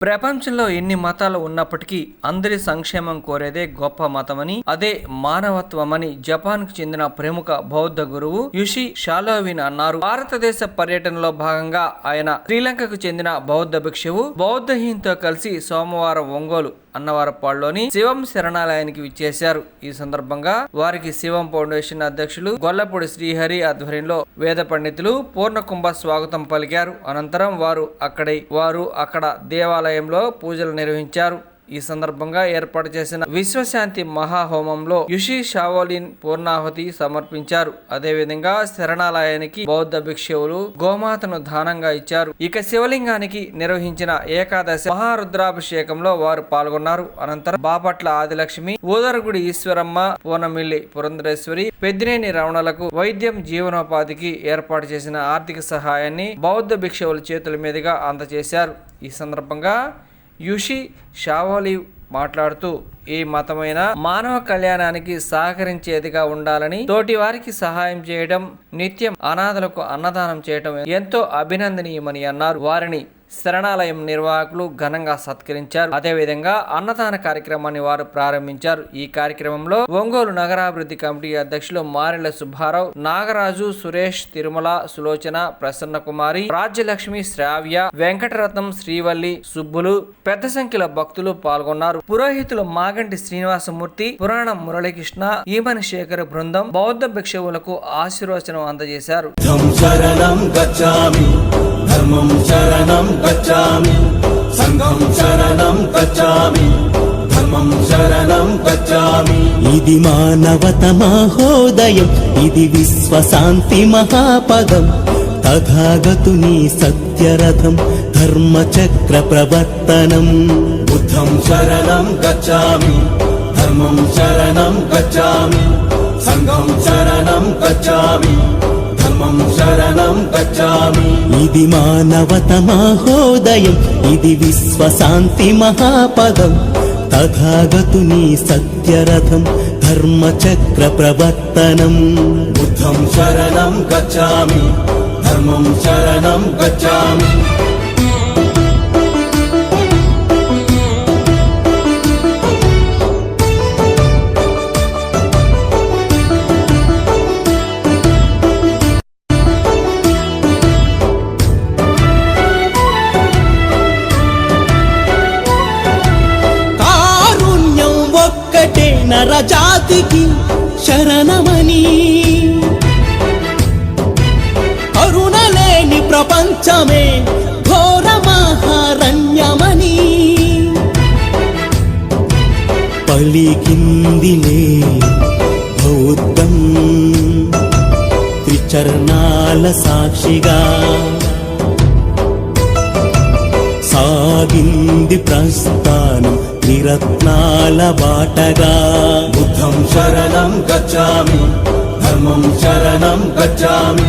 ప్రపంచంలో ఎన్ని మతాలు ఉన్నప్పటికీ అందరి సంక్షేమం కోరేదే గొప్ప మతమని అదే మానవత్వమని జపాన్కు చెందిన ప్రముఖ బౌద్ధ గురువు యుషి షాలోవిన్ అన్నారు. భారతదేశ పర్యటనలో భాగంగా ఆయన శ్రీలంకకు చెందిన బౌద్ధ భిక్షువు బౌద్ధహీన్తో కలిసి సోమవారం ఒంగోలు అన్నవరపాడులోని శివం శరణాలయానికి విచ్చేశారు. ఈ సందర్భంగా వారికి శివం ఫౌండేషన్ అధ్యక్షులు గొల్లపూడి శ్రీహరి ఆధ్వర్యంలో వేద పండితులు పూర్ణకుంభ స్వాగతం పలికారు. అనంతరం వారు అక్కడి వారు అక్కడ దేవాలయంలో పూజలు నిర్వహించారు. ఈ సందర్భంగా ఏర్పాటు చేసిన విశ్వశాంతి మహాహోమంలో యుషి షావోలిన్ పూర్ణాహుతి సమర్పించారు. అదేవిధంగా శరణాలయానికి బౌద్ధ భిక్షువులు గోమాతను దానంగా ఇచ్చారు. ఇక శివలింగానికి నిర్వహించిన ఏకాదశి మహారుద్రాభిషేకంలో వారు పాల్గొన్నారు. అనంతరం బాపట్ల ఆదిలక్ష్మి ఊదరగుడి ఈశ్వరమ్మ పూనమిల్లి పురంధరేశ్వరి పెద్దినేని రమణలకు వైద్యం జీవనోపాధికి ఏర్పాటు చేసిన ఆర్థిక సహాయాన్ని బౌద్ధ భిక్షువుల చేతుల మీదుగా అందజేశారు. ఈ సందర్భంగా యుషి షావోలి మాట్లాడుతూ ఈ మతమైన మానవ కళ్యాణానికి సహకరించేదిగా ఉండాలని తోటి వారికి సహాయం చేయడం నిత్యం అనాథలకు అన్నదానం చేయడం ఎంతో అభినందనీయమని అన్నారు. వారిని శరణాలయం నిర్వాహకులు ఘనంగా సత్కరించారు. అదేవిధంగా అన్నదాన కార్యక్రమాన్ని వారు ప్రారంభించారు. ఈ కార్యక్రమంలో ఒంగోలు నగరాభివృద్ధి కమిటీ అధ్యక్షులు మారెల సుబ్బారావు నాగరాజు సురేష్ తిరుమల సులోచన ప్రసన్న కుమారి రాజ్యలక్ష్మి శ్రావ్య వెంకటరత్నం శ్రీవల్లి సుబ్బులు పెద్ద సంఖ్యలో భక్తులు పాల్గొన్నారు. పురోహితులు మాగంటి శ్రీనివాసమూర్తి పురాణం మురళీకృష్ణ ఈమని శేఖర్ బృందం బౌద్ధ భిక్షువులకు ఆశీర్వచనం అందజేశారు. ధర్మం శరణం గచ్చామి. సంఘం శరణం గచ్చామి. ఇది మానవత మహోదయం ఇది విశ్వశాంతి మహాపదం. తథాగతుని సత్యరథం ధర్మచక్ర ప్రవర్తనం. బుద్ధం శరణం గచ్చామి. ధర్మం శరణం గచ్చామి. సంఘం శరణం గచ్చామి. ధర్మం శరణం గచ్చామి. ఇది మానవత మహోదయం ఇది విశ్వశాంతి మహాపదం. తథాగతుని సత్యరథం ధర్మచక్ర ప్రవర్తనం. బుద్ధం శరణం గచ్చామి ధర్మం శరణం గచ్చామి. నరజాతికి శరణమని. కరుణలేని ప్రపంచమే ఘోర మహారణ్యమని. పలికిందిలే బౌద్ధం త్రిచరణాల సాక్షిగా. సాగింది ప్రస్థానం నిరత్నాల బాటగా. బుద్ధం శరణం గచ్చామి ధర్మం శరణం గచ్చామి.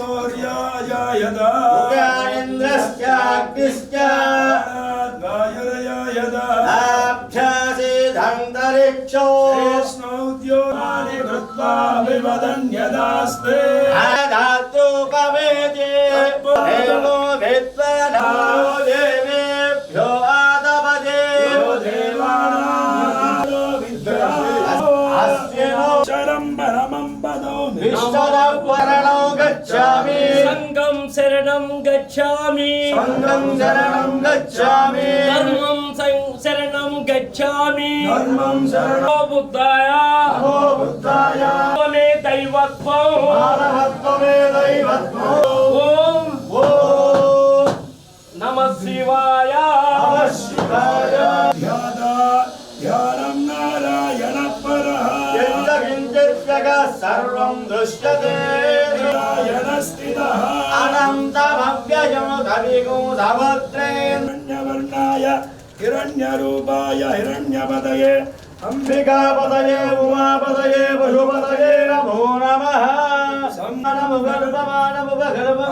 सूर्यायायत उगारिन्द्रश्चाग्निश्च वायुरयायत आभ्यासे धन्तरिक्षो स्नौद्योगानि कृत्वा विवदन्यदास्ते धातुपवेदे एवो సంగం శరణం గచ్చామి. సంగం శరణం గచ్చామి. ధర్మం శరణం గచ్చామి. ధర్మం శరణం బుద్ధాయ నమో బుద్ధాయ మే దైవత్వం. మానవత్వమే దైవత్వం. ఓం. ఓం. నమః శివాయ सर्वं दृश्यते नारायणस्थितः अनन्तमव्ययं कविगुणभद्रेन् हिरण्यवर्णाय हिरण्यरूपाय हिरण्यपदये अम्बिकापदये उमापदये पशुपदये नमो नमः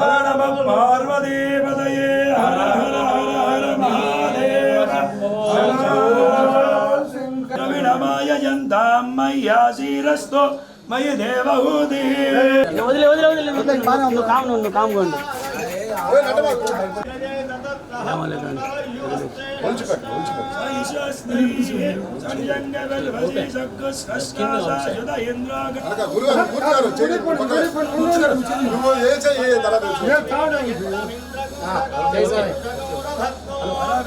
हर नमः पार्वतीपदये हर हर हर हर महादेव रविणमाय यन्तां मय्या మయి దేవహూది వదిలే వదిలే వదిలే నువ్వు కాము నువ్వు కాముకోండి నువ్వు ఏ చెయ్యి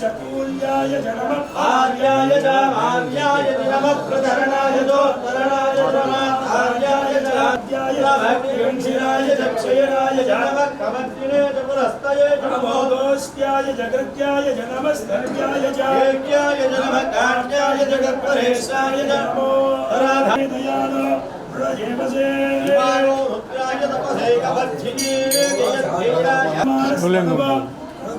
शम्भवे शूल्याय जनमः आर्याय च मार्याय च नमः प्रधरणाय चोत्तरणाय च नमः आर्याय च आद्याय च भक्तिगंशिराय च क्षयराय च नमः कमर्दिने च पुरस्तये च नमो नमोदोस्त्याय जगृत्याय जनमस्तर्याय च ऐक्याय च नमः कार्याय च च नमो राधाय दयालो प्रजेवसे रुद्राय तपसे कवर्धिनी जयधीराय रुद्ररीरिषः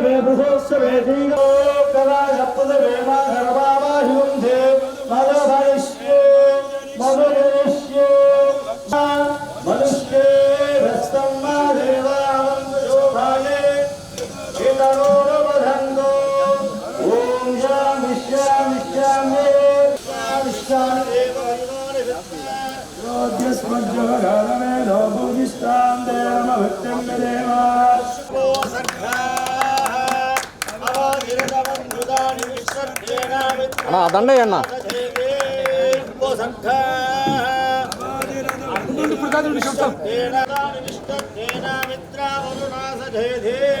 నా వీళ్ళు నుంచోబెట్టి ఓం నమ శివాయ బ్యాగ్ అయితే ఎంత मनुष्ये भ्रष्टं मा देवावन्दशोभाये चितरोरवधन्तो ॐ शां विश्वां विश्वामे विश्वां देवायुनानि योद्यस्मज्जवगादमेधो भूजिष्ठां देवमभक्त्यं देवा विश्वो सखाः अवाधिरतमन्युदानि विश्वरूपाणि అన్న దండ అన్న.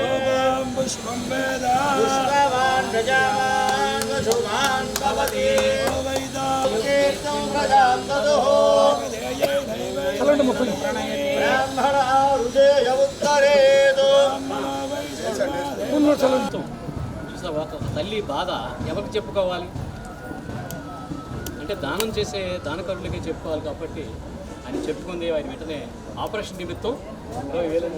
ఓం పుష్పం వేద బ్రాహ్మణ హృదయ ఉత్తరేదో. చూసావా ఒక తల్లి బాధ ఎవరికి చెప్పుకోవాలి? అంటే దానం చేసే దానకరులకే చెప్పుకోవాలి కాబట్టి ఆయన చెప్పుకుంది ఆయన వెంటనే ఆపరేషన్ నిమిత్తం ఇరవై వేలు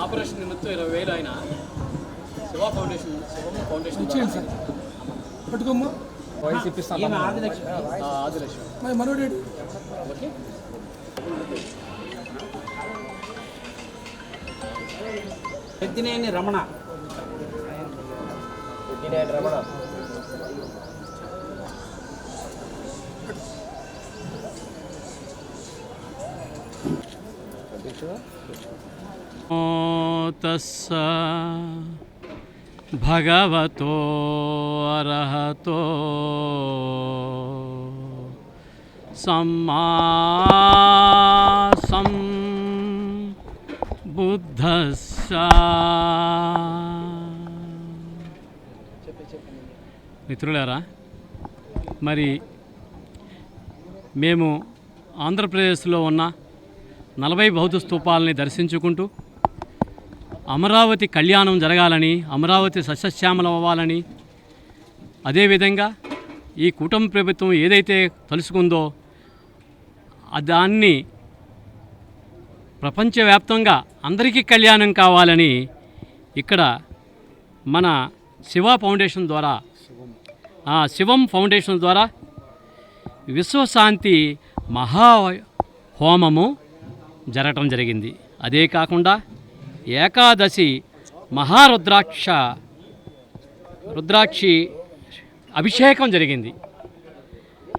ఆపరేషన్ నిమిత్తం ఇరవై వేలు ఆయన శివ ఫౌండేషన్ శివం ఫౌండేషన్ పట్టుకోమ్మా. ఈమె ఆదిలక్ష్మి. ఆ, ఆదిలక్ష్మి. మనోడు ఓకే. పెద్దినేని రమణ. తస్స భగవతో అర్హతో సమ్మా సం బుద్ధస్స. మిత్రులారా మరి మేము ఆంధ్రప్రదేశ్లో ఉన్న నలభై బౌద్ధ స్థూపాలని దర్శించుకుంటూ అమరావతి కళ్యాణం జరగాలని అమరావతి సస్యశ్యామలం అవ్వాలని అదేవిధంగా ఈ కూటమి ప్రభుత్వం ఏదైతే తలుసుకుందో దాన్ని ప్రపంచవ్యాప్తంగా అందరికీ కళ్యాణం కావాలని ఇక్కడ మన శివ ఫౌండేషన్ ద్వారా శివం ఫౌండేషన్ ద్వారా విశ్వశాంతి మహా హోమము జరగటం జరిగింది. అదే కాకుండా ఏకాదశి మహారుద్రాక్ష రుద్రాక్షి అభిషేకం జరిగింది.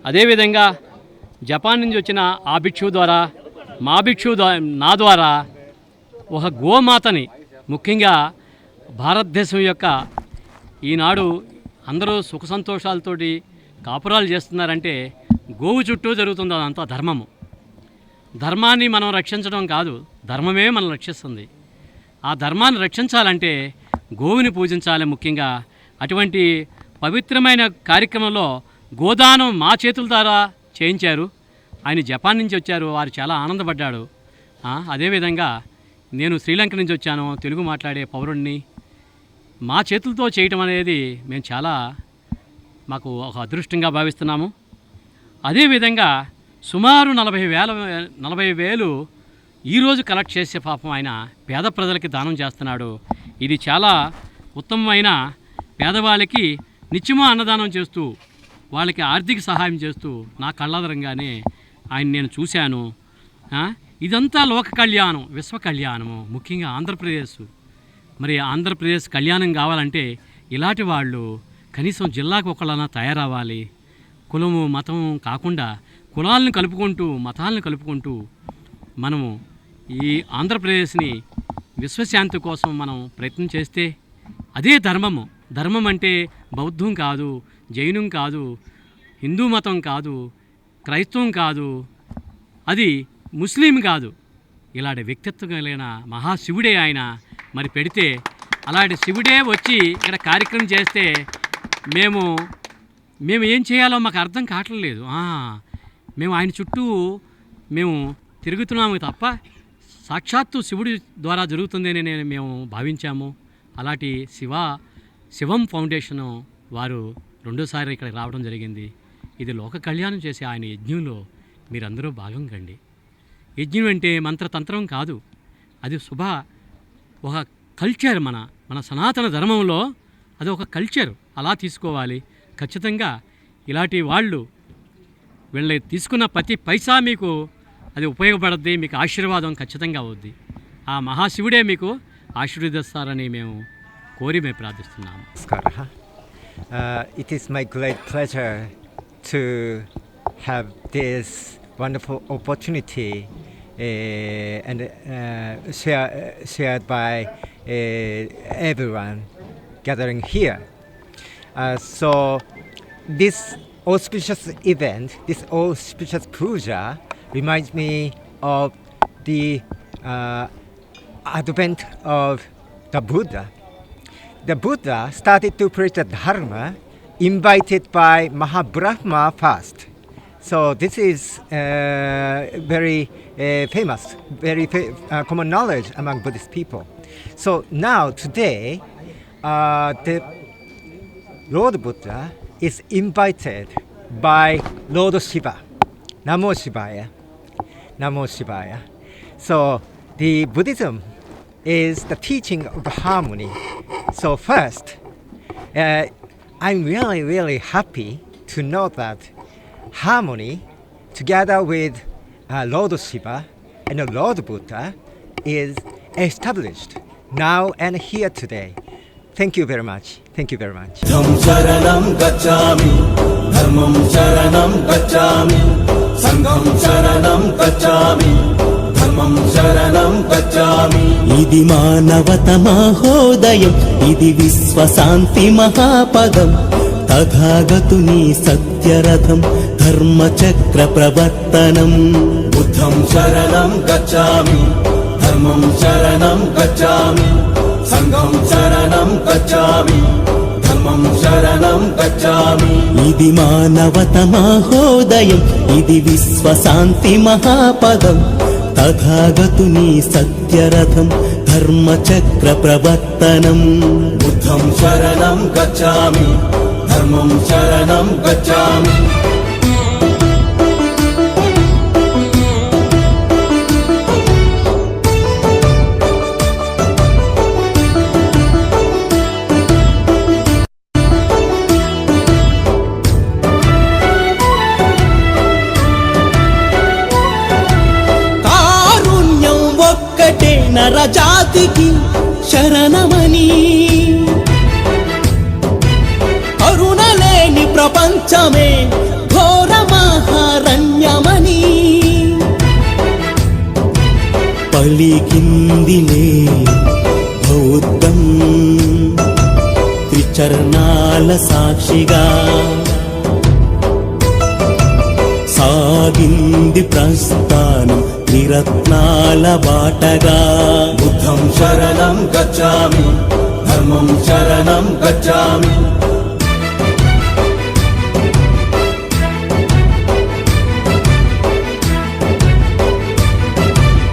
అదేవిధంగా జపాన్ నుంచి వచ్చిన ఆ భిక్షువు ద్వారా మా భిక్షువు నా ద్వారా ఒక గోమాతని ముఖ్యంగా భారతదేశం యొక్క ఈనాడు అందరూ సుఖ సంతోషాలతోటి కాపురాలు చేస్తున్నారంటే గోవు చుట్టూ జరుగుతుంది అదంతా ధర్మము. ధర్మాన్ని మనం రక్షించడం కాదు ధర్మమే మనం రక్షిస్తుంది. ఆ ధర్మాన్ని రక్షించాలంటే గోవుని పూజించాలి ముఖ్యంగా. అటువంటి పవిత్రమైన కార్యక్రమంలో గోదానం మా చేతుల ద్వారా చేయించారు. ఆయన జపాన్ నుంచి వచ్చారు వారు చాలా ఆనందపడ్డాడు. అదేవిధంగా నేను శ్రీలంక నుంచి వచ్చాను తెలుగు మాట్లాడే పౌరుణ్ణి. మా చేతులతో చేయటం అనేది మేము చాలా మాకు ఒక అదృష్టంగా భావిస్తున్నాము. అదేవిధంగా సుమారు నలభై వేల నలభై వేలు ఈరోజు కలెక్ట్ చేసే పాపం ఆయన పేద ప్రజలకి దానం చేస్తున్నాడు. ఇది చాలా ఉత్తమమైన పేదవాళ్ళకి నిత్యమో అన్నదానం చేస్తూ వాళ్ళకి ఆర్థిక సహాయం చేస్తూ నా కళ్ళదరంగానే ఆయన నేను చూశాను. ఇదంతా లోక కళ్యాణం విశ్వ కళ్యాణము ముఖ్యంగా ఆంధ్రప్రదేశ్. మరి ఆంధ్రప్రదేశ్ కళ్యాణం కావాలంటే ఇలాంటి వాళ్ళు కనీసం జిల్లాకు ఒకళ్ళనా తయారవ్వాలి. కులము మతం కాకుండా కులాలను కలుపుకుంటూ మతాలను కలుపుకుంటూ మనము ఈ ఆంధ్రప్రదేశ్ని విశ్వశాంతి కోసం మనం ప్రయత్నం చేస్తే అదే ధర్మము. ధర్మం అంటే బౌద్ధం కాదు జైనం కాదు హిందూ మతం కాదు క్రైస్తవం కాదు అది ముస్లిం కాదు. ఇలాంటి వ్యక్తిత్వం కలిగిన మహాశివుడే ఆయన. మరి పెడితే అలాంటి శివుడే వచ్చి ఇక్కడ కార్యక్రమం చేస్తే మేము మేము ఏం చేయాలో మాకు అర్థం కావట్లేదు. మేము ఆయన చుట్టూ మేము తిరుగుతున్నాము తప్ప సాక్షాత్తు శివుడి ద్వారా జరుగుతుందని నేను మేము భావించాము. అలాంటి శివ శివం ఫౌండేషను వారు రెండోసారి ఇక్కడ రావడం జరిగింది. ఇది లోక కళ్యాణం చేసే ఆయన యజ్ఞంలో మీరందరూ భాగం కండి. యజ్ఞం అంటే మంత్రతంత్రం కాదు. అది శుభ ఒక కల్చర్ మన మన సనాతన ధర్మంలో అది ఒక కల్చర్. అలా తీసుకోవాలి. ఖచ్చితంగా ఇలాంటి వాళ్ళు వీళ్ళకి తీసుకున్న ప్రతి పైసా మీకు అది ఉపయోగపడద్ది మీకు ఆశీర్వాదం ఖచ్చితంగా అవుద్ది. ఆ మహాశివుడే మీకు ఆశీర్వదిస్తారని మేము కోరి మేము ప్రార్థిస్తున్నాం నమస్కార. It is my great pleasure to have this wonderful opportunity and share by everyone gathering here so this auspicious event, this auspicious puja, reminds me of the uh, advent of the Buddha. The Buddha started to preach the Dharma invited by Mahabrahma first. So this is uh, very uh, famous, very fa- uh, common knowledge among Buddhist people. So now today, uh, the Lord Buddha is invited by Lord Shiva. Namo Shivaya. Namo Shivaya. So the Buddhism is the teaching of harmony. So first, uh, I'm really, really happy to know that harmony, together with uh, Lord Shiva and Lord Buddha, is established now and here today. Thank you very much thank you very much శరణం గచ్చామి. ధర్మం శరణం గచ్చామి. సంఘం శరణం గచ్చామి. ధర్మం శరణం గచ్చామి. ఇది మానవత మహోదయం ఇది విశ్వశాంతి మహాపదం. తథాగతుని సత్యరథం ధర్మచక్ర ప్రవర్తనం. బుద్ధం శరణం గచ్చామి. ధర్మం శరణం గచ్చామి. సంఘం శరణం గచ్చామి. ధర్మం శరణం గచ్చామి. ఇది మానవత మహోదయం ఇది విశ్వశాంతి మహాపదం. తథాగతుని సత్యరథం ధర్మచక్ర ప్రవర్తనం. బుద్ధం శరణం గచ్చామి ధర్మం శరణం గచ్చామి. నరజాతికి శరణమని. కరుణ లేని ప్రపంచమే ఘోర మహారణ్యమని పలికిందిలే బౌద్ధం త్రిచరణాల సాక్షిగా. రత్నాల బాటగా. బుద్ధం శరణం గచ్చామి ధర్మం శరణం గచ్చామి.